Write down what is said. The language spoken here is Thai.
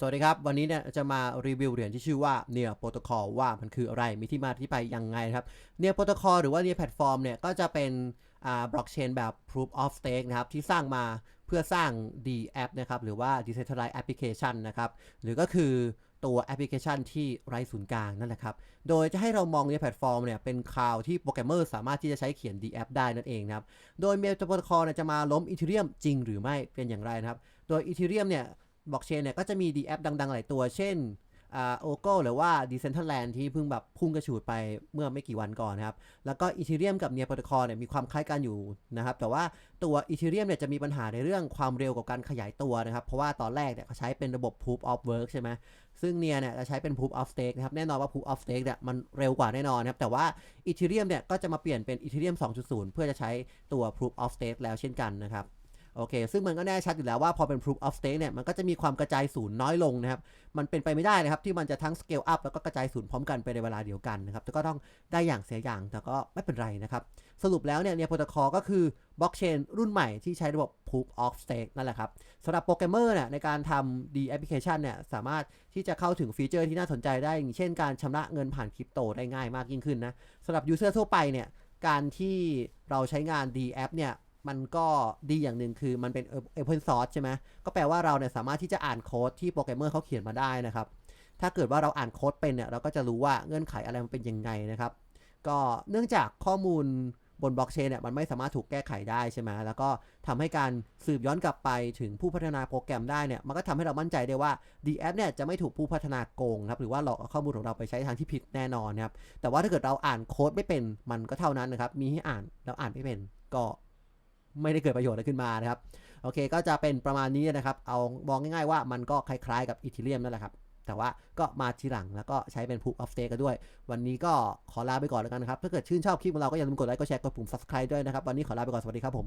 สวัสดีครับ วันนี้เนี่ยจะมารีวิวเหรียญที่ชื่อว่า Near Protocol ว่ามันคืออะไรมีที่มาที่ไปยังไงครับ Near Protocol หรือว่า Near Platform เนี่ยก็จะเป็นอ่าบล็อกเชนแบบ Proof of Stake นะครับ ที่สร้างมาเพื่อสร้าง D app นะครับ หรือว่า Decentralized Application นะครับ หรือก็คือตัวแอปพลิเคชันที่ไร้ศูนย์กลางนั่นแหละครับ โดยจะให้เรามองในแพลตฟอร์มเนี่ยเป็นคลาวที่โปรแกรมเมอร์สามารถที่จะใช้เขียน D app ได้นั่นเองนะครับ โดยเมลโปรโตคอลเนี่ยจะมาล้มอีเทเรียมจริงหรือไม่เป็นอย่างไรนะครับ โดยอีเทเรียมเนี่ย บล็อกเชนเนี่ยก็จะมี D app ดัง ๆ หลายตัว เช่นอ่าโอโก้หรือว่า Decentraland ที่เพิ่งแบบพุ่งกระฉูดไปเมื่อไม่กี่วันก่อนนะครับ แล้วก็อีเทเรียมกับเนียโปรโตคอลเนี่ยมีความคล้ายกันอยู่นะครับ แต่ว่าตัวอีเทเรียมเนี่ยจะมีปัญหาในเรื่องความเร็วกับการขยายตัวนะครับ เพราะว่าตอนแรกเนี่ยเขาใช้เป็นระบบ proof of work ใช่ไหมซึ่งเนียเนี่ยจะใช้เป็น proof of stake นะครับ แน่นอนว่า proof of stake เนี่ยมันเร็วกว่าแน่นอนนะครับ แต่ว่า Ethereum เนี่ยก็จะมาเปลี่ยนเป็น Ethereum 2.0 เพื่อจะใช้ตัว proof of stake แล้วเช่นกันนะครับ โอเค ซึ่งมันก็แน่ชัดอยู่แล้วว่าพอเป็น proof of stake เนี่ย มันก็จะมีความกระจายศูนย์น้อยลงนะครับ มันเป็นไปไม่ได้นะครับ ที่มันจะทั้ง scale up แล้วก็กระจายศูนย์พร้อมกันไปในเวลาเดียวกันนะครับแต่ก็ต้องได้อย่างเสียอย่าง แต่ก็ไม่เป็นไรนะครับ สรุปแล้วเนี่ยเนี่ยโปรโตคอลก็คือบล็อกเชนรุ่นใหม่ที่ใช้ระบบ proof of stake นั่นแหละครับสำหรับโปรแกรมเมอร์เนี่ยในการทำ D application เนี่ยสามารถที่จะเข้าถึงฟีเจอร์ที่น่าสนใจได้อย่างเช่น การชำระเงินผ่านคริปโตได้ง่ายมากยิ่งขึ้นนะสำหรับ user ทั่วไปเนี่ยการที่เราใช้งาน D app เนี่ย มันก็ดีอย่างหนึ่งคือมันเป็น open source ใช่ไหมก็แปลว่าเราเนี่ยสามารถที่จะอ่านโค้ดที่โปรแกรมเมอร์เขาเขียนมาได้นะครับ ถ้าเกิดว่าเราอ่านโค้ดเป็นเนี่ยเราก็จะรู้ว่าเงื่อนไขอะไรมันเป็นยังไงนะครับ ก็เนื่องจากข้อมูลบนบล็อกเชนเนี่ยมันไม่สามารถถูกแก้ไขได้ใช่ไหมแล้วก็ทำให้การสืบย้อนกลับไปถึงผู้พัฒนาโปรแกรมได้เนี่ย มันก็ทำให้เรามั่นใจได้ว่า D app เนี่ยจะไม่ถูกผู้พัฒนาโกงนะครับ หรือว่าหลอกเอาข้อมูลของเราไปใช้ทางที่ผิดแน่นอนนะครับ แต่ว่าถ้าเกิดเราอ่านโค้ดไม่เป็น มันก็เท่านั้นนะครับ มีให้อ่านแล้วอ่านไม่เป็นก็ ไม่ได้เกิดประโยชน์อะไรขึ้นมานะครับโอเคก็จะเป็นประมาณนี้นะครับ เอามองง่ายๆว่ามันก็คล้ายๆกับอีทิเลียมนั่นแหละครับ แต่ว่าก็มาทีหลังแล้วก็ใช้เป็น proof of stake กันด้วย วันนี้ก็ขอลาไปก่อนแล้วกันนะครับ ถ้าเกิดชื่นชอบคลิปของเราก็อย่าลืมกดไลค์กดแชร์กดปุ่ม subscribe ด้วยนะครับ วันนี้ขอลาไปก่อนสวัสดีครับผม